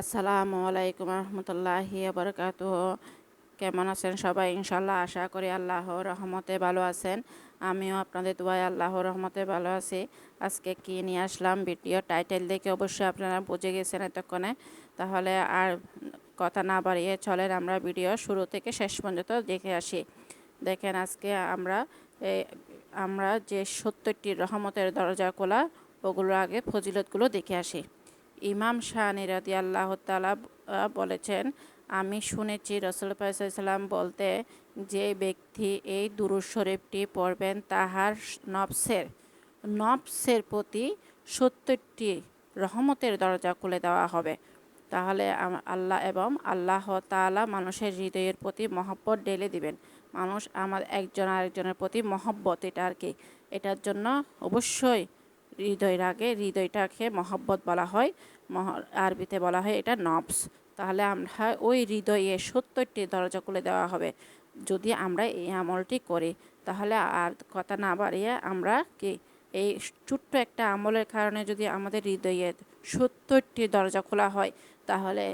আসসালামু আলাইকুম রহমতুল্লাহি বরকাত কেমন আছেন সবাই? ইনশাল্লাহ আশা করি আল্লাহর রহমতে ভালো আছেন। আমিও আপনাদের দোয়ায় আল্লাহর রহমতে ভালো আছি। আজকে কি নিয়ে আসলাম? ভিডিও টাইটেল দেখে অবশ্যই আপনারা বুঝে গেছেন এতক্ষণে। তাহলে আর কথা না বাড়িয়ে চলেন, আমরা ভিডিও শুরু থেকে শেষ পর্যন্ত দেখে আসি। দেখেন আজকে আমরা আমরা যে সত্তরটি রহমতের দরজা খোলা ওগুলোর আগে ফজিলতগুলো দেখে আসি। ইমাম শাহ নিরাদি আল্লাহ তালা বলেছেন, আমি শুনেছি রসুল পাইসাল্লাম বলতে, যে ব্যক্তি এই দুরুজ শরীফটি পড়বেন তাহার নবসের নবসের প্রতি সত্তরটি রহমতের দরজা খুলে দেওয়া হবে। তাহলে আল্লাহ এবং আল্লাহ তালা মানুষের হৃদয়ের প্রতি মহব্বত ঢেলে দিবেন। মানুষ আমার একজন আরেকজনের প্রতি মহব্বত, এটা আর কি। এটার জন্য অবশ্যই হৃদয়ের আগে হৃদয়টাকে মহব্বত বলা হয়। আরবিতে বলা হয় এটা নবস। তাহলে আমরা ওই হৃদয়ে সত্তরটি দরজা খুলে দেওয়া হবে। যদি আমরা এই আমলটি করি, তাহলে আর কথা না বাড়িয়ে আমরা কি এই ছোট্ট একটা আমলের কারণে যদি আমাদের হৃদয়ে সত্তরটি দরজা খোলা হয়, তাহলে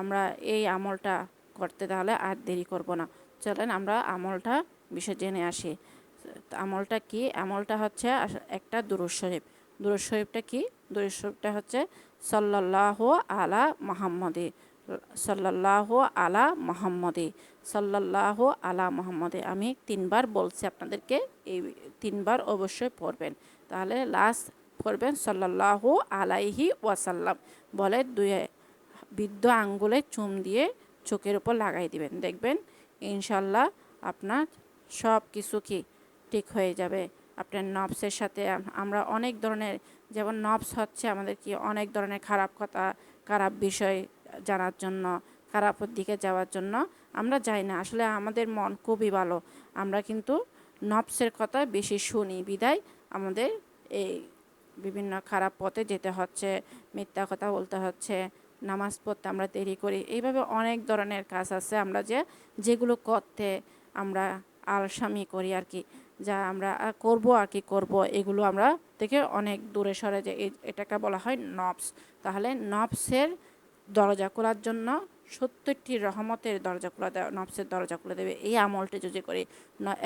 আমরা এই আমলটা করতে তাহলে আর দেরি করব না। চলেন আমরা আমলটা বিষয় জেনে আসি। আমলটা কি? আমলটা হচ্ছে একটা দুরুজ শরীফ। দুরুজ শরীফটা কি? দুরুজ শরীফটা হচ্ছে সাল্লাহ আলা মোহাম্মদে সাল্লাহ আলা মোহাম্মদে সাল্লাহ আলা মোহাম্মদে। আমি তিনবার বলছি আপনাদেরকে, এই তিনবার অবশ্যই পড়বেন। তাহলে লাস্ট পড়বেন সাল্লাহ আলাইহি ওয়াসাল্লাম। বলে দুই বৃদ্ধ আঙ্গুলে চুম দিয়ে চোখের উপর লাগাই দিবেন। দেখবেন ইনশাল্লাহ আপনার সব কিছু কি ঠিক হয়ে যাবে। আপনার নবসের সাথে আমরা অনেক ধরনের যেমন নবস হচ্ছে আমাদের কি অনেক ধরনের খারাপ কথা, খারাপ বিষয় জানার জন্য, খারাপের দিকে যাওয়ার জন্য। আমরা যাই না, আসলে আমাদের মন খুবই ভালো। আমরা কিন্তু নবসের কথা বেশি শুনি, বিদায় আমাদের এই বিভিন্ন খারাপ পথে যেতে হচ্ছে, মিথ্যা কথা বলতে হচ্ছে, নামাজ পড়তে আমরা দেরি করি। এইভাবে অনেক ধরনের কাজ আছে, আমরা যে, যেগুলো করতে আমরা আলসামি করি আর কি। যা আমরা করব আর কি করব, এগুলো আমরা থেকে অনেক দূরে সরে যে এটাকে বলা হয় নবস। তাহলে নবসের দরজা খোলার জন্য সত্তরটি রহমতের দরজা খোলা দেওয়া, নবসের দরজা খুলে দেবে। এই আমলটি যদি করি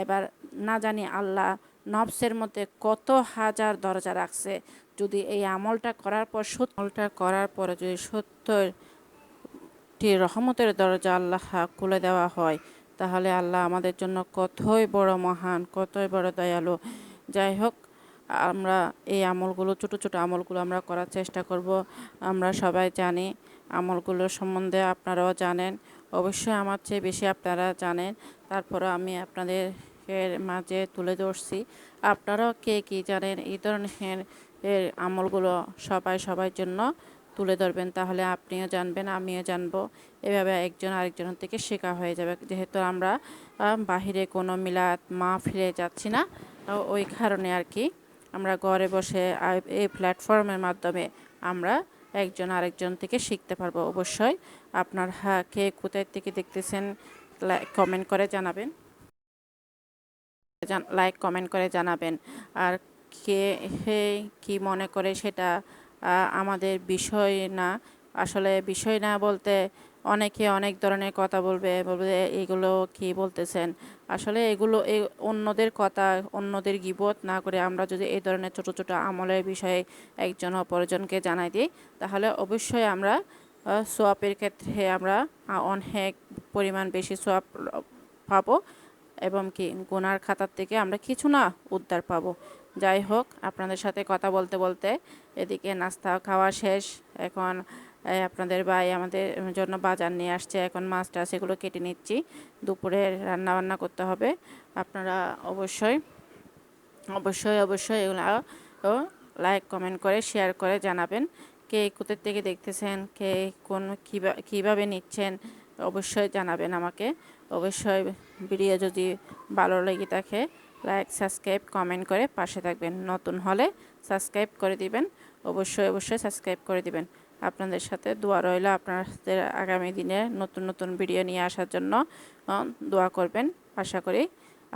এবার না জানি আল্লাহ নবসের মধ্যে কত হাজার দরজা রাখছে। যদি এই আমলটা করার পর সত্তরটা করার পরে যদি সত্তরটি রহমতের দরজা আল্লাহ খুলে দেওয়া হয় তাহলে আল্লাহ আমাদের জন্য কতই বড় মহান, কতই বড় দয়ালু। যাই হোক, আমরা এই আমলগুলো, ছোট ছোট আমলগুলো আমরা করার চেষ্টা করব। আমরা সবাই জানি আমলগুলো সম্বন্ধে আপনারাও জানেন। অবশ্যই আমার চেয়ে বেশি আপনারা জানেন। তারপরে আমি আপনাদের এর মাঝে তুলে ধরছি। আপনারাও কে কী জানেন? এই ধরনের আমলগুলো সবাই সবার জন্য তুলে ধরবেন, তাহলে আপনিও জানবেন, আমিও জানব। এভাবে একজন আরেকজনের থেকে শেখা হয়ে যাবে। যেহেতু আমরা বাহিরে কোনো মিলাদ মা ফিরে যাচ্ছি না ওই কারণে আর কি আমরা ঘরে বসে এই প্ল্যাটফর্মের মাধ্যমে আমরা একজন আরেকজন থেকে শিখতে পারব। অবশ্যই আপনার হ্যাঁ কে কোথায় থেকে দেখতেছেন কমেন্ট করে জানাবেন। লাইক, কমেন্ট করে জানাবেন। আর কে, হে, কী মনে করে সেটা আমাদের বিষয় না। আসলে বিষয় না বলতে অনেকে অনেক ধরনের কথা বলবে বলবে এগুলো কি বলতেছেন? আসলে এগুলো এই অন্যদের কথা, অন্যদের গিবত না করে আমরা যদি এই ধরনের ছোট ছোট আমলের বিষয়ে একজন অপরজনকে জানাই দিই, তাহলে অবশ্যই আমরা সোয়াপের ক্ষেত্রে আমরা অনেক পরিমাণ বেশি সোয়াপ পাবো। এবং কি গুনার খাতার থেকে আমরা কিছু না উদ্ধার পাবো। যাই হোক, আপনাদের সাথে কথা বলতে বলতে এদিকে নাস্তা খাওয়া শেষ। এখন আপনাদের ভাই আমাদের জন্য বাজার নিয়ে আসছে। এখন মাছটা সেগুলো কেটে নিচ্ছি। দুপুরে রান্না বান্না করতে হবে। আপনারা অবশ্যই অবশ্যই অবশ্যই এগুলো লাইক কমেন্ট করে শেয়ার করে জানাবেন। কে কোথার থেকে দেখতেছেন? কে কোন কীভাবে নিচ্ছেন? অবশ্যই জানাবেন আমাকে। অবশ্যই ভিডিও যদি ভালো লেগে থাকে লাইক সাবস্ক্রাইব কমেন্ট করে পাশে থাকবেন। নতুন হলে সাবস্ক্রাইব করে দিবেন। অবশ্যই অবশ্যই সাবস্ক্রাইব করে দিবেন। আপনাদের সাথে দোয়া রইল আপনাদের আগামী দিনে নতুন নতুন ভিডিও নিয়ে আসার জন্য। দোয়া করবেন। আশা করি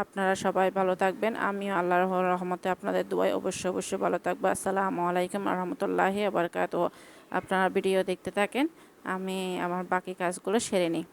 আপনারা সবাই ভালো থাকবেন। আমিও আল্লাহর রহমতে আপনাদের দোয়াই অবশ্যই অবশ্যই ভালো থাকব। আসসালামু আলাইকুম রহমতুল্লাহি আবরকাত আপনারা ভিডিও দেখতে থাকেন আমি আমার বাকি কাজগুলো সেরে নিই।